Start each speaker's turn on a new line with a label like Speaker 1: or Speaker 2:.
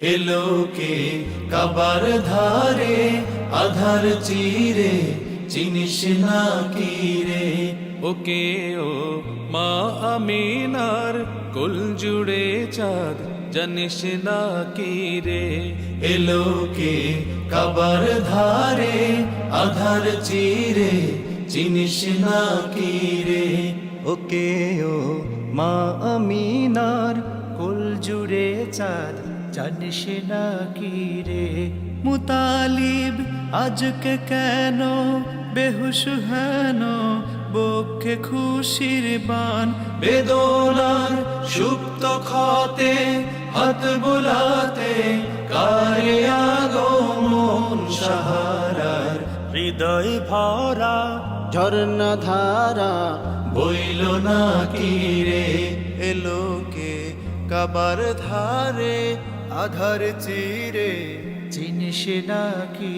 Speaker 1: এলোকে কাবার ধারে, আধার চিরে, চিনিস না কি রে? ওকে ও মা আমিনার কুল জুড়ে চাঁদ, জানিস না কি রে? এলোকে কাবার ধারে, আধার চিরে, চিনিস না কি রে?
Speaker 2: ওকে ও মা আমিনার কুল জুড়ে চাঁদ জানিস না কি রে? মুতালিব, আজকে কেন? বেহুশ হেন? বক্ষে খুশির বান।
Speaker 1: বেদনার সুপ্ত ক্ষতে, হাত বুলাতে, কারে আগমন সাহারার?
Speaker 2: হৃদয় ভরা ঝর্ণা ধারা
Speaker 1: বইল না কি রে?
Speaker 2: এলোকে কাবার ধারে আধার চিরে চিনিস না কি